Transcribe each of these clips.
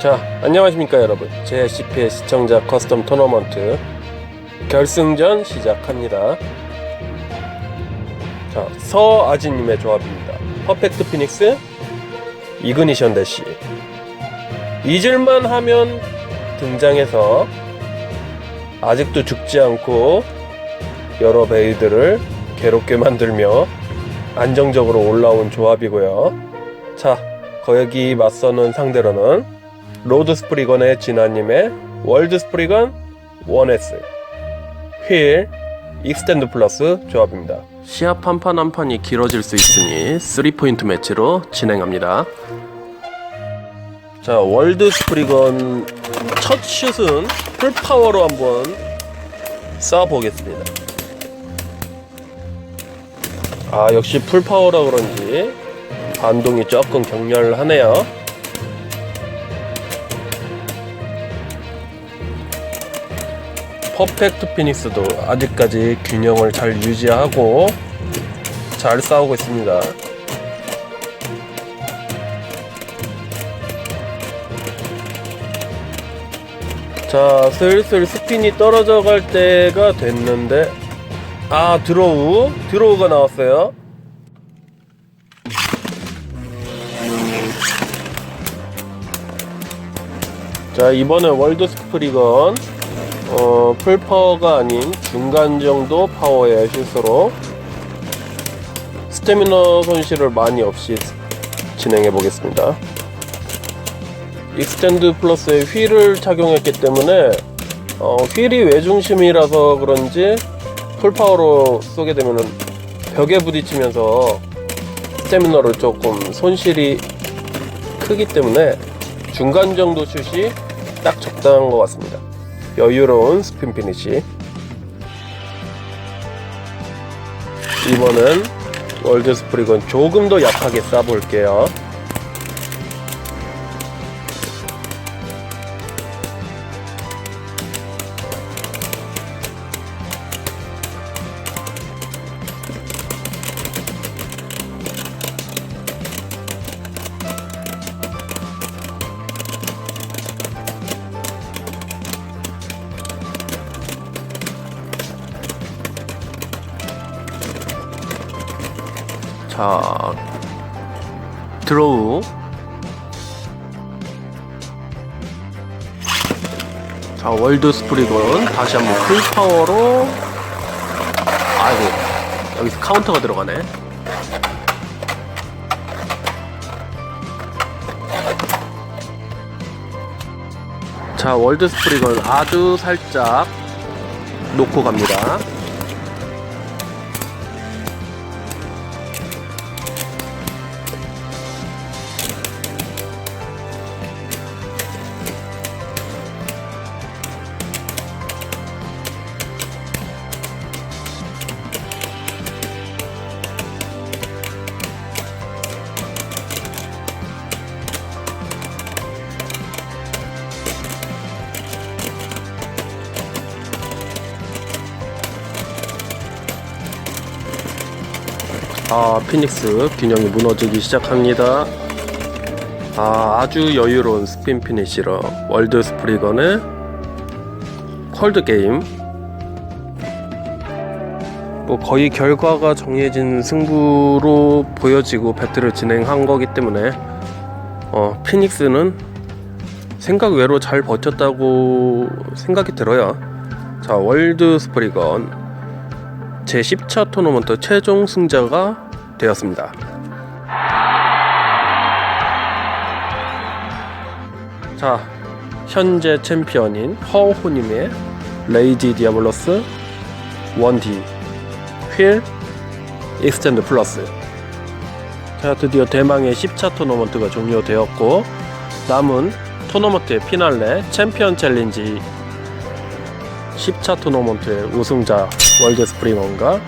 자, 안녕하십니까 여러분. JCP의 시청자 커스텀 토너먼트 결승전 시작합니다. 자, 서아지님의 조합입니다. 퍼펙트 피닉스, 이그니션 대시. 잊을만 하면 등장해서 아직도 죽지 않고 여러 베이들을 괴롭게 만들며 안정적으로 올라온 조합이고요. 자, 거기 맞서는 상대로는 로드 스프리건의 진아님의 월드 스프리건 1S 휠 익스텐드 플러스 조합입니다. 시합 한 판 한 판이 길어질 수 있으니 3포인트 매치로 진행합니다. 자, 월드 스프리건 첫 슛은 풀파워로 한번 쏴보겠습니다. 아, 역시 풀파워라 그런지 반동이 조금 격렬하네요. 퍼펙트 피닉스도 아직까지 균형을 잘 유지하고 잘 싸우고 있습니다. 자, 슬슬 스핀이 떨어져 갈 때가 됐는데, 아, 드로우? 드로우가 나왔어요. 자, 이번에 월드 스프리건, 어, 풀파워가 아닌 중간 정도 파워의 슛으로 스태미너 손실을 많이 없이 진행해 보겠습니다. 익스텐드 플러스에 휠을 착용했기 때문에 어, 휠이 외중심이라서 그런지 풀파워로 쏘게 되면은 벽에 부딪히면서 스태미너를 조금 손실이 크기 때문에 중간 정도 슛이 딱 적당한 것 같습니다. 여유로운 스핀 피니시. 이번엔 월드 스프리건 조금 더 약하게 쏴볼게요. 자, 드로우. 자, 월드 스프리건 다시 한번 풀 파워로. 아이고, 여기서 카운터가 들어가네. 자, 월드 스프리건 아주 살짝 놓고 갑니다. 아, 피닉스 균형이 무너지기 시작합니다. 아, 아주 여유로운 스핀 피니시러 월드 스프리건의 콜드 게임. 뭐 거의 결과가 정해진 승부로 보여지고 배틀을 진행한 거기 때문에 어, 피닉스는 생각 외로 잘 버텼다고 생각이 들어요. 자, 월드 스프리건 제 10차 토너먼트 최종 승자가 되었습니다. 자, 현재 챔피언인 허호님의 레이지 디아블로스 1D 휠 익스텐드 플러스 자, 드디어 대망의 10차 토너먼트가 종료되었고 남은 토너먼트의 피날레 챔피언 챌린지 10차 토너먼트의 우승자 월드 스프링원과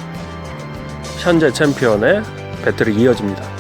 현재 챔피언의 배틀이 이어집니다.